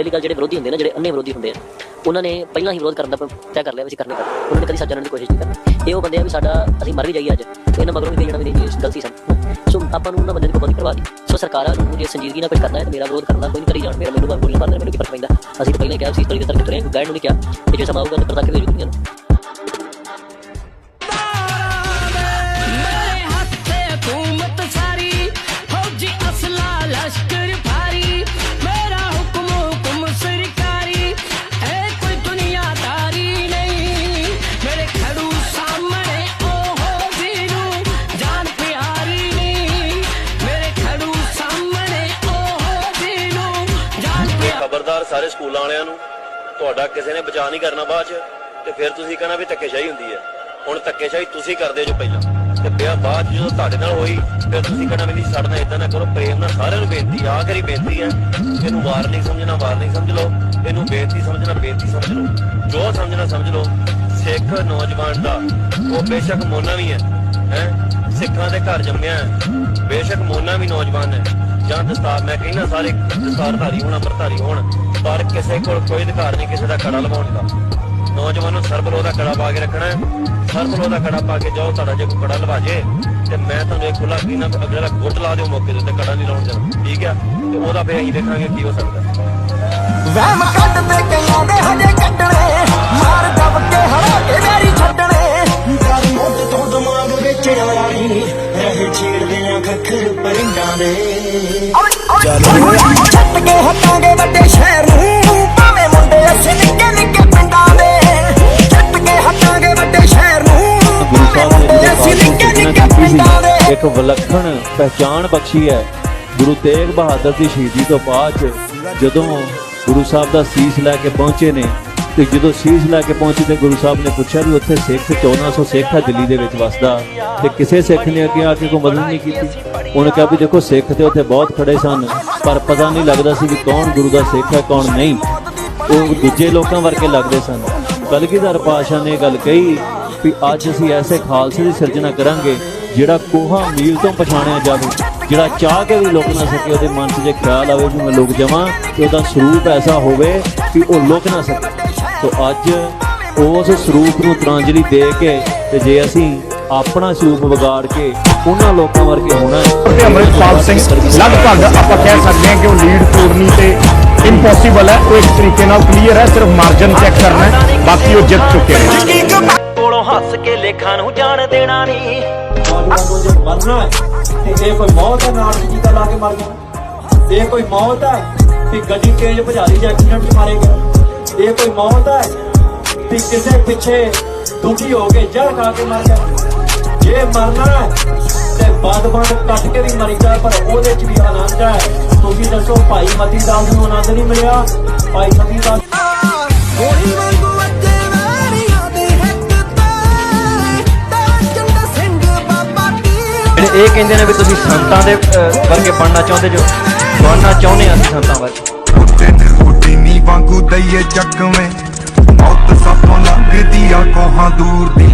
ਪਹਿਲੀ ਗੱਲ ਜਿਹੜੇ ਵਿਰੋਧੀ ਹੁੰਦੇ ਨੇ, ਜਿਹੜੇ ਅੰਨੇ ਵਿਰੋਧੀ ਹੁੰਦੇ ਆ, ਉਹਨਾਂ ਨੇ ਪਹਿਲਾਂ ਹੀ ਵਿਰੋਧ ਕਰਨ ਦਾ ਤੈਅ ਕਰ ਲਿਆ ਵੀ ਅਸੀਂ ਕਰਨੇ ਕਰ ਉਹਨਾਂ ਨੇ ਕਦੀ ਸੱਜਣ ਦੀ ਕੋਸ਼ਿਸ਼ ਨਹੀਂ ਕਰਨੀ। ਇਹ ਉਹ ਬੰਦੇ ਆ ਵੀ ਸਾਡਾ, ਅਸੀਂ ਮਰ ਵੀ ਜਾਈਏ ਅੱਜ। ਇਹਨਾਂ ਮਗਰੋਂ ਵੀ ਜਿਹੜਾ ਵੀ ਨਹੀਂ ਗਲਤੀ ਸਨ। ਸੋ ਆਪਾਂ ਨੂੰ ਉਹਨਾਂ ਬੰਦੇ ਦੀ ਬਹੁਤ ਕਰਵਾ ਦੀ ਸੋ ਸਰਕਾਰਾਂ ਨੂੰ ਜੇ ਸੰਜੀਦਗੀ ਨਾਲ ਕੁਝ ਕਰਨਾ ਹੈ ਤਾਂ ਮੇਰਾ ਵਿਰੋਧ ਕਰਨਾ ਕੋਈ ਨਹੀਂ ਕਰੀ ਜਾਣ, ਮੇਰਾ ਮੈਨੂੰ ਬਾਹਰ ਗੋਲੀਆਂ ਮਾਰਨਾ ਮੈਨੂੰ ਕੀ ਫ਼ਰਕ ਪੈਂਦਾ। ਅਸੀਂ ਪਹਿਲਾਂ ਕਿਹਾ ਸੀ, ਇਸ ਤਰੀਕੇ ਤਰਕ ਤੁਰੇ ਗਾਈਡ ਨੂੰ ਨਹੀਂ ਕਿਹਾ। ਕਿ ਜੇ ਸਮਾਂ ਆਊਗਾ ਤਾਂ ਪਤਾ ਕਿਵੇਂ ਖਬਰਦਾਰ ਸਾਰੇ ਸਕੂਲਾਂ ਵਾਲਿਆਂ ਨੂੰ, ਤੁਹਾਡਾ ਕਿਸੇ ਨੇ ਬਚਾ ਨਹੀਂ ਕਰਨਾ ਬਾਅਦ ਚ, ਤੇ ਫਿਰ ਤੁਸੀਂ ਕਹਿਣਾ ਵੀ ਧੱਕੇਸ਼ਾਹੀ ਹੁੰਦੀ ਹੈ। ਹੁਣ ਧੱਕੇਸ਼ਾਹੀ ਤੁਸੀਂ ਕਰਦੇ ਜੋ ਪਹਿਲਾਂ। ਤੇ ਵਿਆਹ ਬਾਅਦ ਜਦੋਂ ਤੁਹਾਡੇ ਨਾਲ ਹੋਈ, ਫਿਰ ਤੁਸੀਂ ਕਹਿਣਾ ਵੀ ਸਾਡੇ ਨਾਲ ਇਦਾਂ ਨਾ ਕਰੋ, ਪ੍ਰੇਮ ਨਾਲ ਸਾਰਿਆਂ ਨੂੰ ਬੇਨਤੀ, ਆਖਰੀ ਬੇਨਤੀ ਹੈ, ਇਹਨੂੰ ਵਾਰ ਸਮਝਣਾ, ਵਾਰ ਸਮਝ ਲਓ, ਇਹਨੂੰ ਬੇਨਤੀ ਸਮਝਣਾ, ਬੇਨਤੀ ਸਮਝ ਲਓ। ਜੋ ਸਮਝਣਾ ਸਮਝ ਲਓ। ਸਿੱਖ ਨੌਜਵਾਨ ਦਾ, ਉਹ ਬੇਸ਼ੱਕ ਮੋਨਾ ਵੀ ਹੈ ਹੈ? ਸਿੱਖਾਂ ਦੇ ਘਰ ਜੰਮਿਆ ਹੈ। ਬੇਸ਼ੱਕ ਮੋਨਾ ਵੀ ਨੌਜਵਾਨ ਹੈ। ਜਾਂ ਦਸਤਾਰ ਮੈਂ ਕਹਿੰਦਾ ਸਾਰੇ ਦਸਤਾਰਧਾਰੀ ਹੋਣ ਅੰਮ੍ਰਿਤਧਾਰੀ ਹੋਣ ਪਰ ਕਿਸੇ ਕੋਲ ਕੋਈ ਅਧਿਕਾਰ ਨਹੀਂ ਕਿਸੇ ਦਾ ਕੜਾ ਲਵਾਉਣ ਦਾ। ਨੌਜਵਾਨ ਨੂੰ ਸਰਬਲੋ ਦਾ ਕੜਾ ਪਾ ਕੇ ਰੱਖਣਾ ਹੈ ਸਰਬਲੋ ਦਾ ਕੜਾ ਪਾ ਕੇ ਜਾਓ ਤੁਹਾਡਾ ਜੇ ਕੋਈ ਕੜਾ ਲਵਾ ਜੇ ਤੇ ਮੈਂ ਤੁਹਾਨੂੰ ਇਹ ਖੁੱਲਾ ਕੀ ਨਾ ਅਗਲੇ ਦਾ ਗੁੱਟ ਲਾ ਦਿਓ ਮੌਕੇ ਉੱਤੇ ਕੜਾ ਨਹੀਂ ਲਾਉਣ ਦੇਣਾ। ਠੀਕ ਹੈ ਤੇ ਉਹਦਾ ਫੇਰ ਅਸੀਂ ਦੇਖਾਂਗੇ ਕੀ ਹੋ ਸਕਦਾ। ਵਹਿਮ ਕੱਢਦੇ ਕਈਆਂ ਦੇ ਹਜੇ ਕੱਢਣੇ ਮਾਰ ਦਬ ਕੇ ਹਰਾ ਕੇ ਮੇਰੀ ਛੱਡਣੇ। ਕਰ ਮੁੱਢ ਤੋਂ ਦਿਮਾਗ ਵਿੱਚ ਆਈ ਰਹੇ ਛੇੜਦੇ ਆ ਖੱਖਰ ਪਰਿੰਡਾਂ ਦੇ। ਛੱਟ ਕੇ ਹਟਾਂਗੇ ਵੱਡੇ ਸ਼ਹਿਰ ਨੂੰ। ਭਾਵੇਂ ਮੁੰਡੇ ਅਸੀਂ ਨਿੱਕੇ ਨਿੱਕੇ ਪਿੰਡਾਂ ਦੇ। ਛੱਟ ਕੇ ਹਟਾਂਗੇ ਵੱਡੇ ਸ਼ਹਿਰ ਨੂੰ। ਗੁਰੂ ਭਾਵੇਂ ਸਾਹਿਬ ਨੇ ਮੁੰਡੇ ਜਿਹੜੇ ਅਸੀਂ ਪਾਠ ਨਿੱਕੇ ਕੀਤੀ ਨਿੱਕੇ ਪਿੰਡਾਂ ਦੇ। ਇੱਕ ਵਿਲੱਖਣ ਪਹਿਚਾਣ ਬਖਸ਼ੀ ਹੈ। ਗੁਰੂ ਤੇਗ ਬਹਾਦਰ ਦੀ ਸ਼ਹੀਦੀ ਤੋਂ ਬਾਅਦ 'ਚ ਜਦੋਂ ਗੁਰੂ ਸਾਹਿਬ ਦਾ ਸੀਸ ਲੈ ਕੇ ਪਹੁੰਚੇ ਨੇ ਤੇ ਜਦੋਂ ਸੀਸ ਲੈ ਕੇ ਪਹੁੰਚੀ ਤੇ ਗੁਰੂ ਸਾਹਿਬ ਨੇ ਪੁੱਛਿਆ ਵੀ ਉੱਥੇ ਸਿੱਖ 1400 ਸਿੱਖ ਆ ਦਿੱਲੀ ਦੇ ਵਿੱਚ ਵਸਦਾ। ਤੇ ਕਿਸੇ ਸਿੱਖ ਨੇ ਅੱਗੇ ਆ ਕੇ ਕੋਈ ਮਦਦ ਨਹੀਂ ਕੀਤੀ। ਉਹਨੇ ਕਿਹਾ ਵੀ ਦੇਖੋ ਸਿੱਖ ਤੇ ਉੱਥੇ ਬਹੁਤ ਖੜੇ ਸਨ, ਪਰ ਪਤਾ ਨਹੀਂ ਲੱਗਦਾ ਸੀ ਵੀ ਕੌਣ ਗੁਰੂ ਦਾ ਸਿੱਖ ਹੈ, ਕੌਣ ਨਹੀਂ। ਉਹ ਦੂਜੇ ਲੋਕਾਂ ਵਰਗੇ ਲੱਗਦੇ ਸਨ। ਕਲਗੀਧਰ ਪਾਸ਼ਾ ਨੇ ਇਹ ਗੱਲ ਕਹੀ ਵੀ ਅੱਜ ਅਸੀਂ ਐਸੇ ਖਾਲਸੇ ਦੀ ਸਿਰਜਣਾ ਕਰਾਂਗੇ ਜਿਹੜਾ ਕੋਹਾ ਮੀਲ ਤੋਂ ਪਛਾਣਿਆ ਜਾਵੇ, ਜਿਹੜਾ ਚਾਹ ਕੇ ਵੀ ਲੁਕ ਨਾ ਸਕੇ, ਉਹਦੇ ਮਨ 'ਚ ਜੇ ਖਿਆਲ ਆਵੇ ਵੀ ਮੈਂ ਲੁਕ ਜਾਵਾਂ ਤੇ ਉਹਦਾ ਸਰੂਪ ਐਸਾ ਹੋਵੇ ਕਿ ਉਹ ਲੁਕ ਨਾ ਸਕੇ। ਤੋ ਅੱਜ ਉਸ ਸਰੂਪ ਨੂੰ ਤਰਾਂਜਲੀ ਦੇ ਕੇ ਤੇ ਜੇ ਅਸੀਂ ਆਪਣਾ ਸਰੂਪ ਵਿਗਾੜ ਕੇ ਉਹਨਾਂ ਲੋਕਾਂ ਵਰਗੇ ਹੋਣਾ ਹੈ ਤੇ ਅਮਰਿਤਪਾਲ ਸਿੰਘ ਲਗਭਗ ਆਪਾਂ ਕਹਿ ਸਕਦੇ ਹਾਂ ਕਿ ਉਹ ਲੀਡ ਤੋੜਨੀ ਤੇ ਇੰਪੋਸੀਬਲ ਹੈ ਉਹ ਇੱਕ ਤਰੀਕੇ ਨਾਲ ਕਲੀਅਰ ਹੈ ਸਿਰਫ ਮਾਰਜਨ ਚੈੱਕ ਕਰਨਾ ਹੈ ਬਾਕੀ ਉਹ ਜਿੱਤ ਚੁੱਕੇ ਨੇ। ਕੋਲੋਂ ਹੱਸ ਕੇ ਲੇਖਾਂ ਨੂੰ ਜਾਣ ਦੇਣਾ ਨਹੀਂ। ਨੌਜਵਾਨ ਨੂੰ ਜੇ ਮਰਨਾ ਹੈ ਤੇ ਇਹ ਕੋਈ ਮੌਤ ਹੈ ਨਾਲ ਜੀ ਦਾ ਲਾ ਕੇ ਮਰ ਗਿਆ। ਇਹ ਕੋਈ ਮੌਤ ਹੈ ਕਿ ਗੱਡੀ ਤੇਜ਼ ਭਜਾ ਲਈ ਜਾਂ ਐਕਸੀਡੈਂਟ 'ਚ ਮਾਰੇ ਗਿਆ। ਇਹ ਕੋਈ ਮੌਤ ਹੈ ਕਿ ਕਿਸੇ ਪਿੱਛੇ ਦੁਖੀ ਹੋ ਕੇ ਜੜ ਖਾ ਕੇ ਮਰ ਗਿਆ ਜੇ ਮਰਨਾ ਹੈ ਤੇ ਬਾਦ ਬਾਦ ਕੱਟ ਕੇ ਵੀ ਮਰੀਦਾ ਪਰ ਉਹਦੇ 'ਚ ਵੀ ਆਨੰਦ ਹੈ। ਤੁਸੀਂ ਦੱਸੋ ਭਾਈ ਮਤੀ ਦਾਸ ਨੂੰ ਆਨੰਦ ਨਹੀਂ ਮਿਲਿਆ? ਭਾਈ ਮਤੀ ਦਾਸ ਗੋਲੀ ਵਾਂਗੂ ਤੇ ਇਹ ਕਹਿੰਦੇ ਨੇ ਵੀ ਤੁਸੀਂ ਸੰਤਾਂ ਦੇ ਵਰਗੇ ਬਣਨਾ ਚਾਹੁੰਦੇ ਜੋ ਬਣਨਾ ਚਾਹੁੰਦੇ ਆ ਅਸੀਂ ਸੰਤਾਂ ਵਰਗੇ ਵਾਂਗੂ ਦਈਏ ਜੱਗਵੇਂ ਮੌਤ ਸਾਥੋਂ ਲੰਘਦੀ ਆ ਕੋਹਾਂ ਦੂਰ ਦੀ।